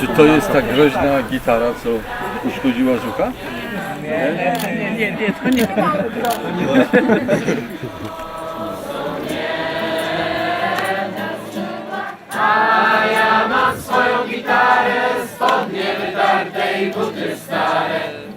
Czy to jest ta groźna gitara, co uszkodziła Żuka? Nie, nie, nie, nie, to nie. Ej, potrestare,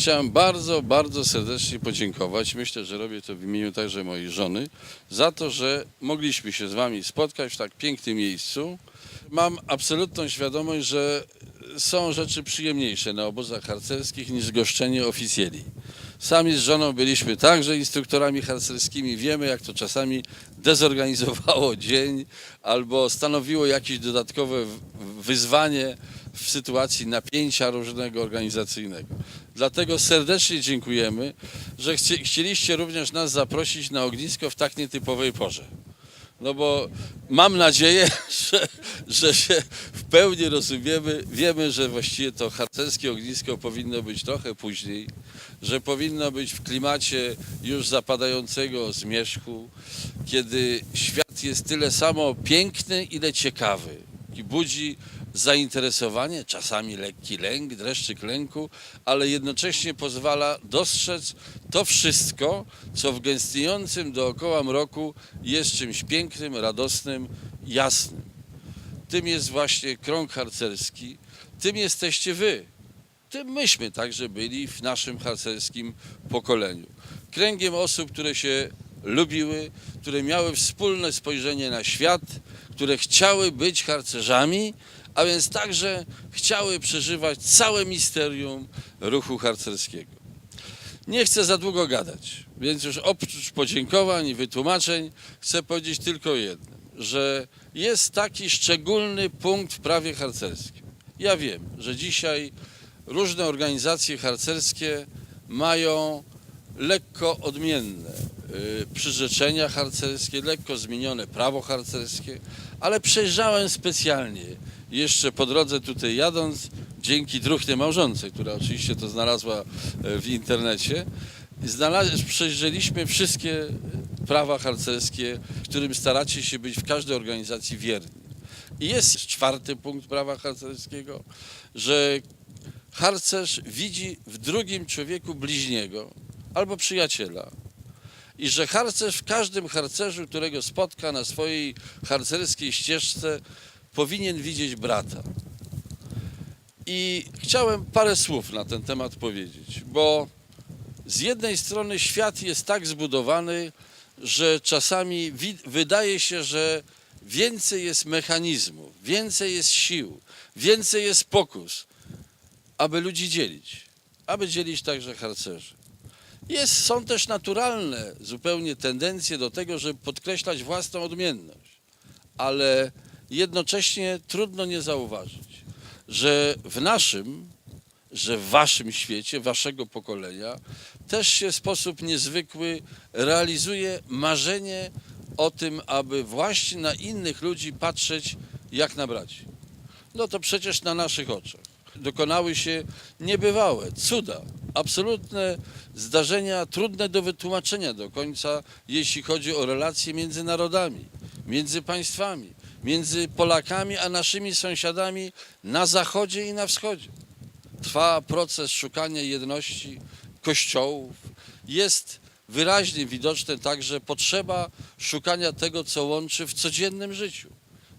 Chciałem bardzo, bardzo serdecznie podziękować. Myślę, że robię to w imieniu także mojej żony, za to, że mogliśmy się z Wami spotkać w tak pięknym miejscu. Mam absolutną świadomość, że są rzeczy przyjemniejsze na obozach harcerskich niż goszczenie oficjeli. Sami z żoną byliśmy także instruktorami harcerskimi. Wiemy, jak to czasami dezorganizowało dzień albo stanowiło jakieś dodatkowe wyzwanie w sytuacji napięcia różnego organizacyjnego. Dlatego serdecznie dziękujemy, że chcie, chcieliście również nas zaprosić na ognisko w tak nietypowej porze. No bo mam nadzieję, że, że się pełni rozumiemy. Wiemy, że właściwie to harcerskie ognisko powinno być trochę później, że powinno być w klimacie już zapadającego zmierzchu, kiedy świat jest tyle samo piękny, ile ciekawy i budzi zainteresowanie, czasami lekki lęk, dreszczyk lęku, ale jednocześnie pozwala dostrzec to wszystko, co w gęstniejącym dookoła mroku jest czymś pięknym, radosnym, jasnym. Tym jest właśnie krąg harcerski, tym jesteście wy. Tym myśmy także byli w naszym harcerskim pokoleniu. Kręgiem osób, które się lubiły, które miały wspólne spojrzenie na świat, które chciały być harcerzami, a więc także chciały przeżywać całe misterium ruchu harcerskiego. Nie chcę za długo gadać, więc już oprócz podziękowań i wytłumaczeń chcę powiedzieć tylko jedno, że jest taki szczególny punkt w prawie harcerskim. Ja wiem, że dzisiaj różne organizacje harcerskie mają lekko odmienne y, przyrzeczenia harcerskie, lekko zmienione prawo harcerskie, ale przejrzałem specjalnie jeszcze po drodze tutaj jadąc, dzięki druhnie małżonce, która oczywiście to znalazła e, w internecie, znalaz- przejrzeliśmy wszystkie prawa harcerskie, którym staracie się być w każdej organizacji wierni. I jest czwarty punkt prawa harcerskiego, że harcerz widzi w drugim człowieku bliźniego albo przyjaciela. I że harcerz w każdym harcerzu, którego spotka na swojej harcerskiej ścieżce, powinien widzieć brata. I chciałem parę słów na ten temat powiedzieć, bo z jednej strony świat jest tak zbudowany, że czasami wydaje się, że więcej jest mechanizmów, więcej jest sił, więcej jest pokus, aby ludzi dzielić, aby dzielić także harcerzy. Jest, są też naturalne zupełnie tendencje do tego, żeby podkreślać własną odmienność, ale jednocześnie trudno nie zauważyć, że w naszym, że w waszym świecie, waszego pokolenia też się w sposób niezwykły realizuje marzenie o tym, aby właśnie na innych ludzi patrzeć jak na braci. No to przecież na naszych oczach dokonały się niebywałe cuda, absolutne zdarzenia, trudne do wytłumaczenia do końca, jeśli chodzi o relacje między narodami, między państwami, między Polakami a naszymi sąsiadami na zachodzie i na wschodzie. Trwa proces szukania jedności kościołów. Jest wyraźnie widoczna także potrzeba szukania tego, co łączy w codziennym życiu.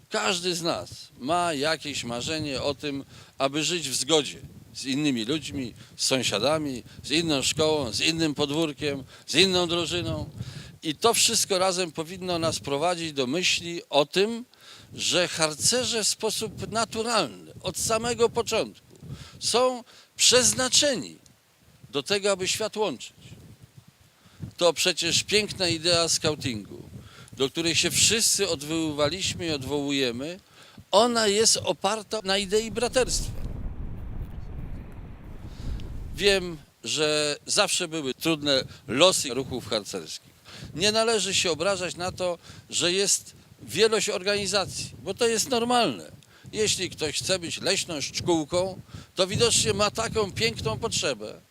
Każdy z nas ma jakieś marzenie o tym, aby żyć w zgodzie z innymi ludźmi, z sąsiadami, z inną szkołą, z innym podwórkiem, z inną drużyną. I to wszystko razem powinno nas prowadzić do myśli o tym, że harcerze w sposób naturalny, od samego początku, są przeznaczeni do tego, aby świat łączyć. To przecież piękna idea skautingu, do której się wszyscy odwoływaliśmy i odwołujemy. Ona jest oparta na idei braterstwa. Wiem, że zawsze były trudne losy ruchów harcerskich. Nie należy się obrażać na to, że jest wielość organizacji, bo to jest normalne. Jeśli ktoś chce być leśną szkółką, to widocznie ma taką piękną potrzebę.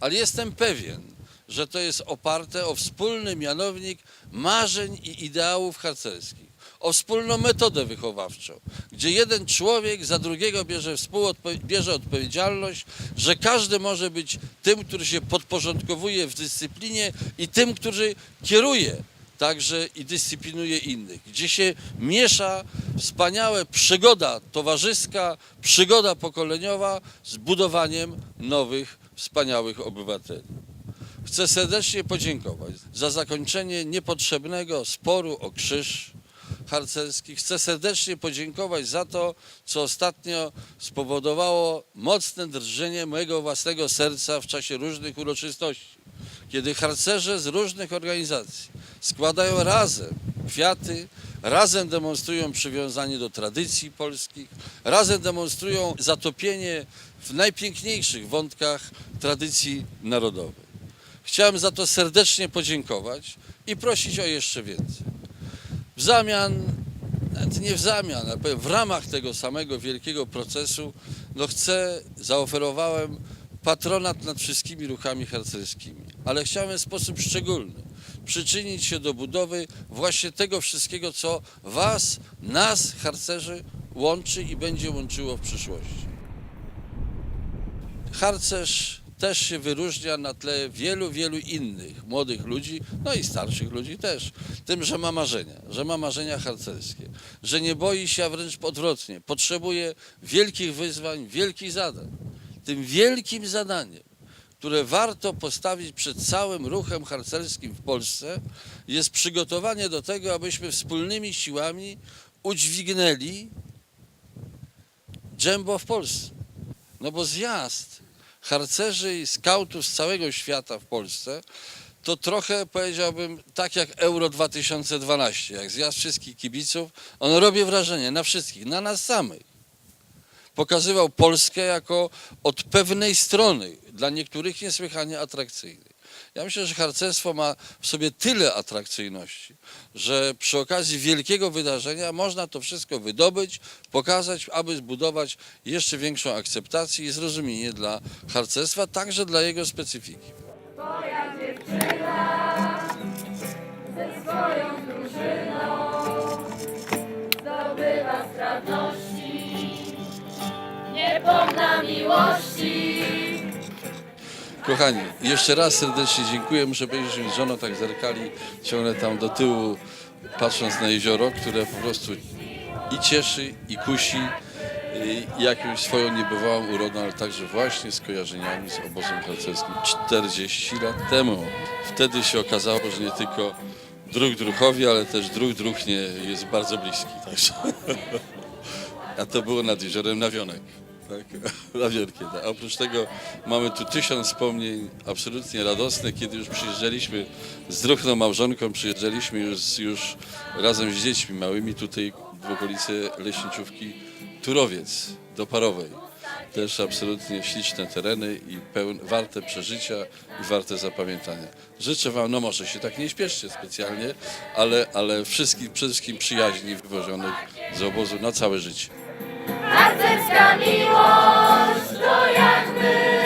Ale jestem pewien, że to jest oparte o wspólny mianownik marzeń i ideałów harcerskich, o wspólną metodę wychowawczą, gdzie jeden człowiek za drugiego bierze, współodpo- bierze odpowiedzialność, że każdy może być tym, który się podporządkowuje w dyscyplinie i tym, który kieruje także i dyscyplinuje innych, gdzie się miesza wspaniałe przygoda towarzyska, przygoda pokoleniowa z budowaniem nowych, wspaniałych obywateli. Chcę serdecznie podziękować za zakończenie niepotrzebnego sporu o krzyż harcerski. Chcę serdecznie podziękować za to, co ostatnio spowodowało mocne drżenie mojego własnego serca w czasie różnych uroczystości, kiedy harcerze z różnych organizacji składają razem kwiaty, razem demonstrują przywiązanie do tradycji polskich, razem demonstrują zatopienie w najpiękniejszych wątkach tradycji narodowej. Chciałem za to serdecznie podziękować i prosić o jeszcze więcej. W zamian, nie w zamian, ale w ramach tego samego wielkiego procesu, no chcę, zaoferowałem patronat nad wszystkimi ruchami harcerskimi, ale chciałem w sposób szczególny przyczynić się do budowy właśnie tego wszystkiego, co Was, nas, harcerzy, łączy i będzie łączyło w przyszłości. Harcerz też się wyróżnia na tle wielu, wielu innych młodych ludzi, no i starszych ludzi też, tym, że ma marzenia, że ma marzenia harcerskie, że nie boi się, a wręcz odwrotnie, potrzebuje wielkich wyzwań, wielkich zadań. Tym wielkim zadaniem, które warto postawić przed całym ruchem harcerskim w Polsce, jest przygotowanie do tego, abyśmy wspólnymi siłami udźwignęli dżembo w Polsce. No bo zjazd harcerzy i skautów z całego świata w Polsce to trochę powiedziałbym tak jak Euro 2012, jak zjazd wszystkich kibiców, on robi wrażenie na wszystkich, na nas samych. Pokazywał Polskę jako od pewnej strony, dla niektórych niesłychanie atrakcyjnej. Ja myślę, że harcerstwo ma w sobie tyle atrakcyjności, że przy okazji wielkiego wydarzenia można to wszystko wydobyć, pokazać, aby zbudować jeszcze większą akceptację i zrozumienie dla harcerstwa, także dla jego specyfiki. ze swoją drużyną zdobywa sprawności, niepomna miłości. Kochani, jeszcze raz serdecznie dziękuję. Muszę powiedzieć, że z tak zerkali ciągle tam do tyłu, patrząc na jezioro, które po prostu i cieszy, i kusi jakąś swoją niebywałą urodą, ale także właśnie skojarzeniami z obozem harcerskim 40 lat temu. Wtedy się okazało, że nie tylko dróg druchowi, ale też dróg druhnie jest bardzo bliski. Także. A to było nad jeziorem Nawionek. Tak, Nawionkiem. Tak. A oprócz tego mamy tu tysiąc wspomnień absolutnie radosnych, kiedy już przyjeżdżaliśmy z druhną małżonką, przyjeżdżaliśmy już, już razem z dziećmi małymi tutaj w okolicy Leśniczówki Turowiec do Parowej. Też absolutnie śliczne tereny i pełne, warte przeżycia i warte zapamiętania. Życzę Wam, no może się tak nie śpieszcie specjalnie, ale, ale wszystkich, przede wszystkim przyjaźni wywożonych z obozu na całe życie harcerska miłość to jak my.